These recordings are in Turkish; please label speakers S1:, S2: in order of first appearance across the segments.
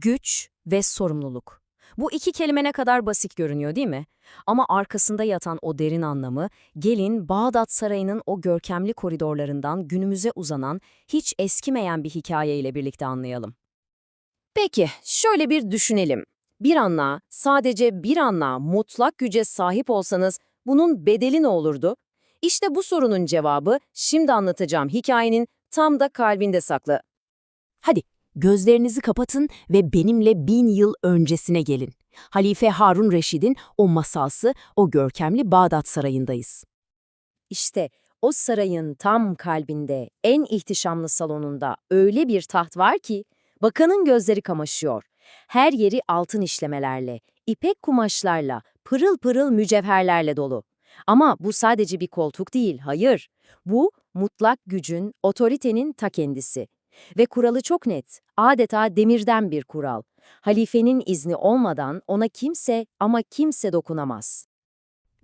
S1: güç ve sorumluluk. Bu iki kelime ne kadar basit görünüyor değil mi? Ama arkasında yatan o derin anlamı, gelin Bağdat Sarayı'nın o görkemli koridorlarından günümüze uzanan, hiç eskimeyen bir hikayeyle birlikte anlayalım. Peki, şöyle bir düşünelim. Bir anla, sadece bir anla mutlak güce sahip olsanız bunun bedeli ne olurdu? İşte bu sorunun cevabı şimdi anlatacağım hikayenin tam da kalbinde saklı. Hadi gözlerinizi kapatın ve benimle bin yıl öncesine gelin. Halife Harun Reşid'in o masalsı, o görkemli Bağdat Sarayı'ndayız. İşte o sarayın tam kalbinde, en ihtişamlı salonunda öyle bir taht var ki, bakanın gözleri kamaşıyor. Her yeri altın işlemelerle, ipek kumaşlarla, pırıl pırıl mücevherlerle dolu. Ama bu sadece bir koltuk değil, hayır. Bu mutlak gücün, otoritenin ta kendisi. Ve kuralı çok net, adeta demirden bir kural. Halifenin izni olmadan ona kimse ama kimse dokunamaz.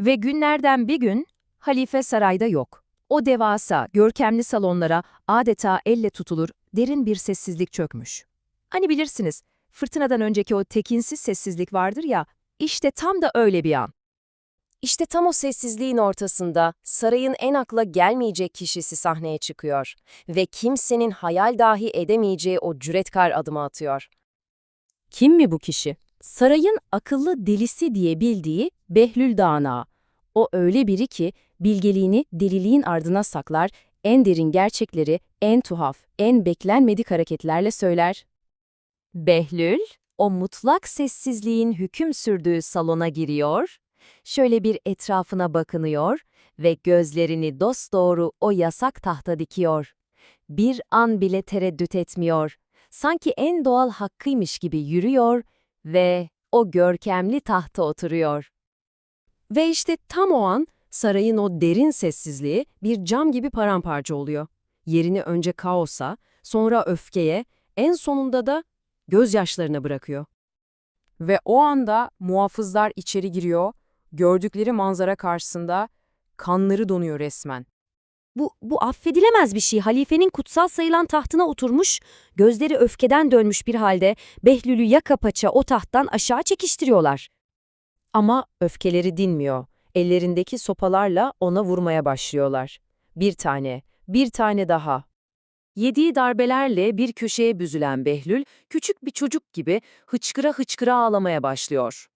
S1: Ve günlerden bir gün halife sarayda yok. O devasa, görkemli salonlara adeta elle tutulur derin bir sessizlik çökmüş. Hani bilirsiniz, fırtınadan önceki o tekinsiz sessizlik vardır ya, işte tam da öyle bir an. İşte tam o sessizliğin ortasında sarayın en akla gelmeyecek kişisi sahneye çıkıyor ve kimsenin hayal dahi edemeyeceği o cüretkar adımı atıyor. Kim mi bu kişi? Sarayın akıllı delisi diye bildiği Behlül Dana. O öyle biri ki bilgeliğini deliliğin ardına saklar, en derin gerçekleri en tuhaf, en beklenmedik hareketlerle söyler. Behlül, o mutlak sessizliğin hüküm sürdüğü salona giriyor, şöyle bir etrafına bakınıyor ve gözlerini dosdoğru o yasak tahta dikiyor. Bir an bile tereddüt etmiyor. Sanki en doğal hakkıymış gibi yürüyor ve o görkemli tahta oturuyor. Ve işte tam o an sarayın o derin sessizliği bir cam gibi paramparça oluyor. Yerini önce kaosa, sonra öfkeye, en sonunda da gözyaşlarına bırakıyor.
S2: Ve o anda muhafızlar içeri giriyor, gördükleri manzara karşısında kanları donuyor resmen.
S1: Bu, bu affedilemez bir şey. Halifenin kutsal sayılan tahtına oturmuş, gözleri öfkeden dönmüş bir halde Behlül'ü yaka paça o tahttan aşağı çekiştiriyorlar. Ama öfkeleri dinmiyor. Ellerindeki sopalarla ona vurmaya başlıyorlar. Bir tane, bir tane daha. Yediği darbelerle bir köşeye büzülen Behlül, küçük bir çocuk gibi hıçkıra hıçkıra ağlamaya başlıyor.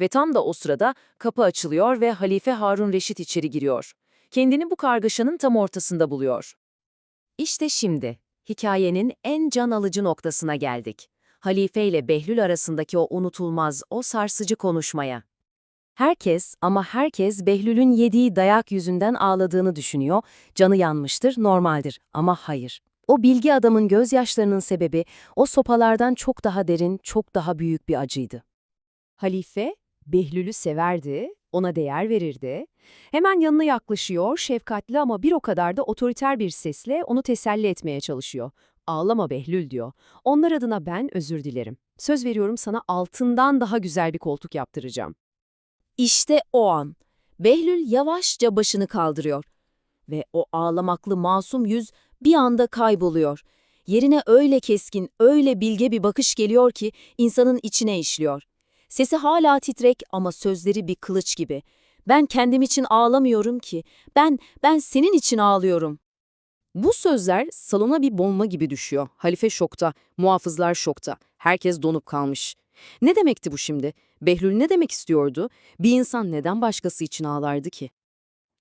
S1: Ve tam da o sırada kapı açılıyor ve Halife Harun Reşit içeri giriyor. Kendini bu kargaşanın tam ortasında buluyor. İşte şimdi, hikayenin en can alıcı noktasına geldik. Halife ile Behlül arasındaki o unutulmaz, o sarsıcı konuşmaya. Herkes ama herkes Behlül'ün yediği dayak yüzünden ağladığını düşünüyor, canı yanmıştır, normaldir ama hayır. O bilgi adamın gözyaşlarının sebebi o sopalardan çok daha derin, çok daha büyük bir acıydı. Halife, Behlül'ü severdi, ona değer verirdi. Hemen yanına yaklaşıyor, şefkatli ama bir o kadar da otoriter bir sesle onu teselli etmeye çalışıyor. Ağlama Behlül diyor. Onlar adına ben özür dilerim. Söz veriyorum sana altından daha güzel bir koltuk yaptıracağım. İşte o an. Behlül yavaşça başını kaldırıyor. Ve o ağlamaklı masum yüz bir anda kayboluyor. Yerine öyle keskin, öyle bilge bir bakış geliyor ki insanın içine işliyor. Sesi hala titrek ama sözleri bir kılıç gibi. Ben kendim için ağlamıyorum ki. Ben, ben senin için ağlıyorum. Bu sözler salona bir bomba gibi düşüyor. Halife şokta, muhafızlar şokta. Herkes donup kalmış. Ne demekti bu şimdi? Behlül ne demek istiyordu? Bir insan neden başkası için ağlardı ki?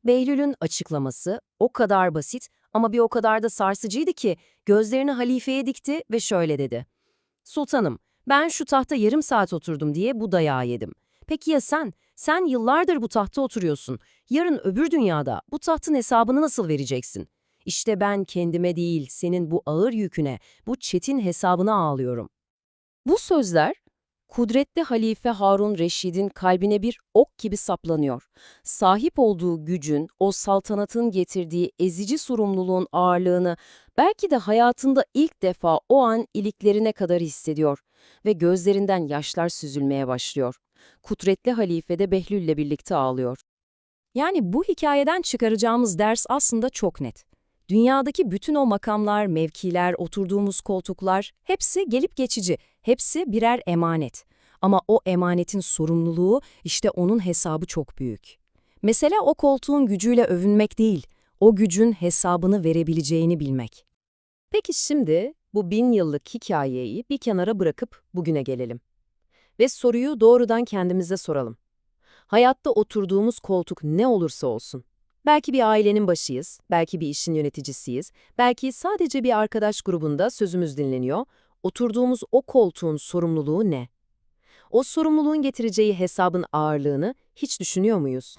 S1: Behlül'ün açıklaması o kadar basit ama bir o kadar da sarsıcıydı ki gözlerini halifeye dikti ve şöyle dedi. Sultanım, ben şu tahta yarım saat oturdum diye bu dayağı yedim. Peki ya sen? Sen yıllardır bu tahta oturuyorsun. Yarın öbür dünyada bu tahtın hesabını nasıl vereceksin? İşte ben kendime değil, senin bu ağır yüküne, bu çetin hesabına ağlıyorum. Bu sözler, kudretli Halife Harun Reşid'in kalbine bir ok gibi saplanıyor. Sahip olduğu gücün, o saltanatın getirdiği ezici sorumluluğun ağırlığını belki de hayatında ilk defa o an iliklerine kadar hissediyor ve gözlerinden yaşlar süzülmeye başlıyor. Kudretli Halife de Behlül'le birlikte ağlıyor. Yani bu hikayeden çıkaracağımız ders aslında çok net. Dünyadaki bütün o makamlar, mevkiler, oturduğumuz koltuklar hepsi gelip geçici. Hepsi birer emanet. Ama o emanetin sorumluluğu, işte onun hesabı çok büyük. Mesela o koltuğun gücüyle övünmek değil, o gücün hesabını verebileceğini bilmek. Peki şimdi bu bin yıllık hikayeyi bir kenara bırakıp bugüne gelelim. Ve soruyu doğrudan kendimize soralım. Hayatta oturduğumuz koltuk ne olursa olsun. Belki bir ailenin başıyız, belki bir işin yöneticisiyiz, belki sadece bir arkadaş grubunda sözümüz dinleniyor. Oturduğumuz o koltuğun sorumluluğu ne? O sorumluluğun getireceği hesabın ağırlığını hiç düşünüyor muyuz?